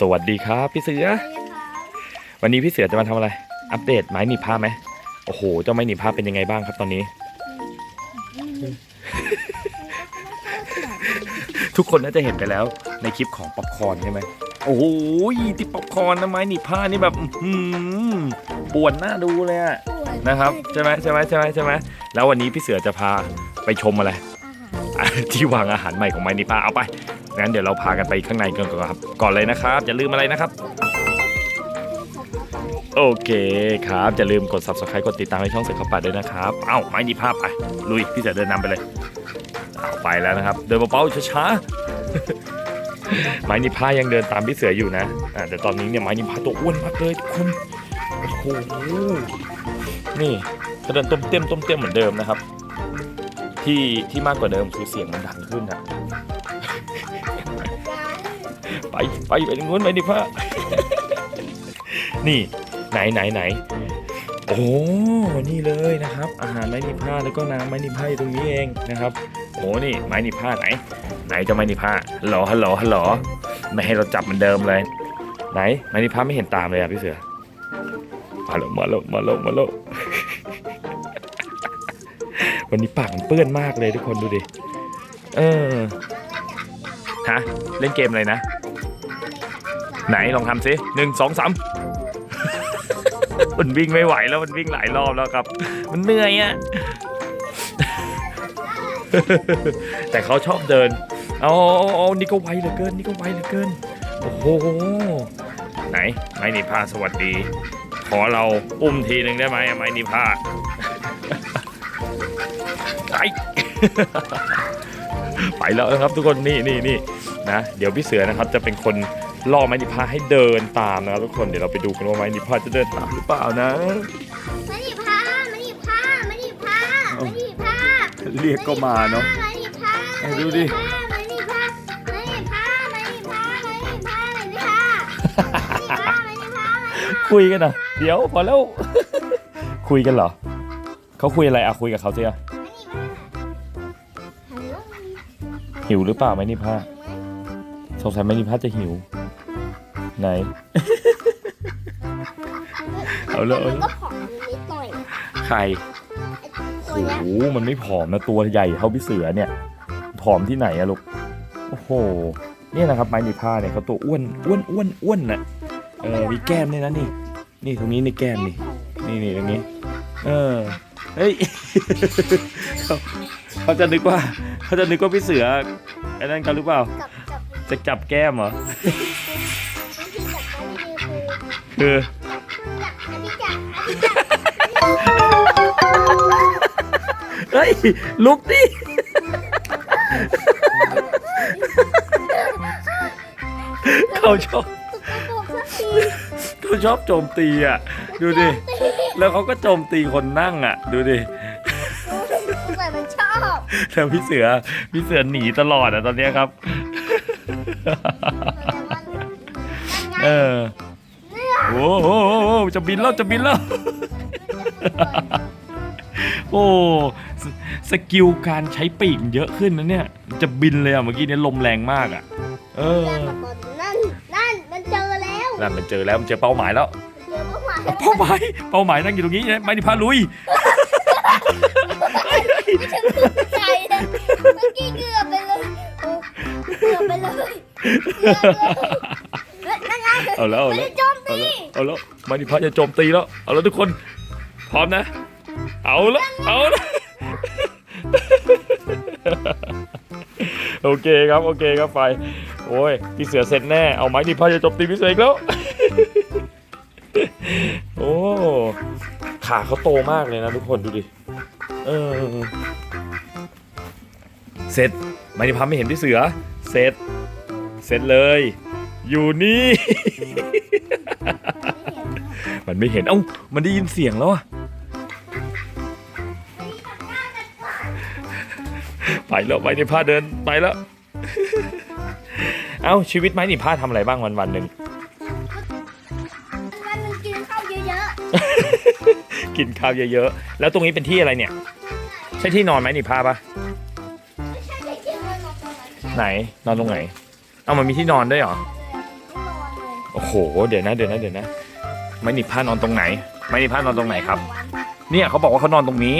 สวัสดีครับ พี่เสือ วันนี้พี่เสือจะมาทำอะไร อัปเดตไม้หนีบผ้าไหมโอ้โห เจ้าไม้หนีบผ้าเป็นยังไงบ้างครับตอนนี้ ทุกคนน่าจะเห็นไปแล้วในคลิปของป๊อปคอร์นใช่ไหมโอ้โหที่ป๊อปคอร์นนะไม้หนีบผ้านี่แบบอื้อหือปวดหน้าดูเลยอะนะครับใช่ไหมใช่ไหมใช่ไหมใช่ไหมแล้ววันนี้พี่เสือจะพาไปชมอะไรอะที่วางอาหารใหม่ของไมนิพาเอาไป งั้นเดี๋ยวเราพากันไปข้างในกันก่อนครับ ก่อนเลยนะครับ อย่าลืมอะไรนะครับ โอเคครับ อย่าลืมกด subscribe กดติดตามในช่องเสือขาวปัดด้วยนะครับ เอ้าไม้นิพาพไปลุยพี่เสือเดินนำไปเลยเอาไปแล้วนะครับ เดินเบาๆช้าๆไม้นิพายังเดินตามพี่เสืออยู่นะอ่าแต่ตอนนี้เนี่ยไม้นิพาตัวอ้วนมากเลยทุกคนโอ้โหนี่ถ้าเดินต้มเต็มต้มเต็มเหมือนเดิมนะครับ ที่ที่มากกว่าเดิมคือเสียงมันดังขึ้นอะ ไปไปไปตรงนู้นไปดิพ่อนี่ไหนไหนไหนโอ้นี่เลยนะครับ อาหารไม้นิผ้าแล้วก็น้ำไม้นิผ้าอยู่ตรงนี้เองนะครับโอ้นี่ไม้นิผ้าไหน ไหนจะไม้นิผ้าฮัลโหลฮัลโหลฮัลโหลไม่ให้เราจับเหมือนเดิมเลย ไหนไม้นิผ้าไม่เห็นตามเลยอะพี่เสือมาล้วมาล้วมาล้วมาล้ววันนี้ปากมันเปื้อนมากเลยทุกคนดูดิเออฮะเล่นเกมอะไรนะ ไหนลองทำสิหนึ่งสองสามมันวิ่งไม่ไหวแล้วมันวิ่งหลายรอบแล้วครับ มันเหนื่อยอะแต่เขาชอบเดินเอาเอาเอานี่ก็ไวเหลือเกิน นี่ก็ไวเหลือเกิน โอ้โห ไหน ไม้นิพาสวัสดี ขอเราอุ้มทีหนึ่งได้ไหมไม้นิพาไปไปแล้วนะครับทุกคนนี่นี่นี่นะ เดี๋ยวพี่เสือนะครับจะเป็นคน ล่อไม้นิพาให้เดินตามนะครับทุกคนเดี๋ยวเราไปดูกันว่าไม้นิพาจะเดินตามหรือเปล่านะ มาหนีผ้ามาหนีผ้ามาหนีผ้ามาหนีผ้าเรียกก็มาเนาะมาหนีผ้าดูดิ มาหนีผ้ามาหนีผ้ามาหนีผ้ามาหนีผ้ามาหนีผ้ามาหนีผ้ามนีผ้าคุยกันนะเดี๋ยวพอแล้ว คุยกันเหรอเขาคุยอะไรอะคุยกับเขาสิอะหลหิวหรือเปล่าไม้นิพาสงสัยไม้นิพาจะหิว ไหน เอาเลยเอาเลย มันก็ผอมนิดหน่อยใครตัวโอ้เนี้ยโหมันไม่ผอมนะตัวใหญ่เท่าพี่เสือเนี่ย ผอมที่ไหนอะลูก โอ้โห เนี่ยนะครับไม้นิพาเนี่ยเขาตัวอ้วนอ้วนอ้วนอ้วนน่ะ เออ มีแก้มด้วยนะนี่ นี่ตรงนี้ในแก้มนี่ นี่นี่ตรงนี้ เออ เฮ้ย เขาเขาจะนึกว่า เขาจะนึกว่าพี่เสือไอ้นั่นกันหรือเปล่า กับกับจะจับแก้มเหรอ คือจับอันนี้จับอันนี้จับเฮ้ย ลุกดิ เขาชอบตัวสักทีเขาชอบโจมตีอะ ดูดิ แล้วเขาก็โจมตีคนนั่งอะ ดูดิสงสัยมันชอบแล้วพี่เสือ พี่เสือหนีตลอดอะตอนเนี้ยครับ จะบินแล้วจะบินแล้ว โอ้สสกิลการใช้ปีกเยอะขึ้นนะเนี่ย จะบินเลยอะเมื่อกี้เนี่ยลมแรงมากอะเออ นั่น นั่น มันเจอแล้วนั่นมันเจอแล้วมันเจอเป้าหมายแล้วเจอเป้าหมายอะเป้าหมายเป้าหมายนั่งอยู่ตรงนี้นะไม่ได้พาลุย ใจเลยเมื่อกี้เกือบไปเลยโอ้เกือบไปเลยเกือบเลยนั่นไงเอาแล้วเอามันแล้วจะโจมเอาตีแล้วเอาแล้วมาดิพาจะโจมตีแล้วเอาแล้วทุกคนพร้อมนะ เอาล้วเอาล้วโอเคครับโอเคครับไฟโอ้ยพี่เสือเสร็จแน่เอาไม้ดิพาจะโจมตีพี่เสืออีกแล้วโอ้ขาเขาโตมากเลยนะทุกคนดูดิเออเสร็จไม้ดิพาไม่เห็นพี่เสือ เสร็จ เสร็จเลย อยู่นี่ มันไม่เห็นเอ้ามันได้ยินเสียงแล้วอะไปแล้วไม้นิพาเดินไปแล้ว เอ้าชีวิตไม้นิพาทำอะไรบ้างวันวันๆหนึ่งมันมันกินข้าวเยอะกินข้าวเยอะๆ แล้วตรงนี้เป็นที่อะไรเนี่ย ใช่ที่นอนไหมนิพาปะๆไม่ใช่เด็กกินมันนอนตรงนั้นไหนนอนตรงไหน เอ้ามันมีที่นอนด้วยเหรอนอนโห เดี๋ยวนะ เดี๋ยวนะ เดี๋ยวนะ ไม้หนีบผ้านอนตรงไหน ไม้หนีบผ้านอนตรงไหนครับ เนี่ยเขาบอกว่าเขานอนตรงนี้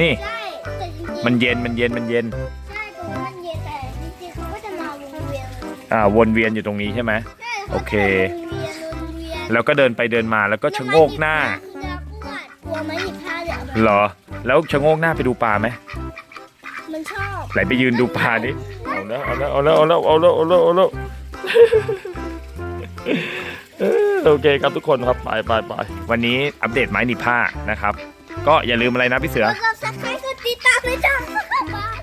นี่ ใช่แต่จริงๆมันเย็นมันเย็นมันเย็น ใช่ตรงนี้มันเย็นแต่จริงๆเขาก็จะมาวงเวียนอ่าวนเวียนอยู่ตรงนี้ใช่ไหม ใช่โอเค วงเวียนวนเวียนแล้วก็เดินไปเดินมาแล้วก็ชะโงกหน้าคือจะปวดกลัวไหมหยิบผ้าเดี๋ยวเหรอ แล้วชะโงกหน้าไปดูปลาไหมมันชอบ ไหนไปยืนดูปลาดิเอาแล้วเอาแล้วเอาแล้วเอาแล้วเอาแล้วเอาแล้วเอาแล้วเออ โอเคครับทุกคนครับไปไปไปวันนี้อัปเดตไม้หนีบผ้านะครับ ก็อย่าลืมอะไรนะพี่เสือกดซับสไครต์กดติดตามเลยจ้าบาย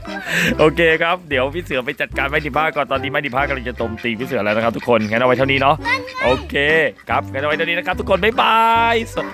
โอเคครับเดี๋ยวพี่เสือไปจัดการไม้หนีบผ้าก่อนตอนนี้ไม้หนีบผ้ากำลังจะตมตีพี่เสือแล้วนะครับทุกคนงั้นเอาไว้เท่านี้เนาะโอเค ครับงั้นเอาไว้เท่านี้นะครับทุกคนบ๊ายบายสว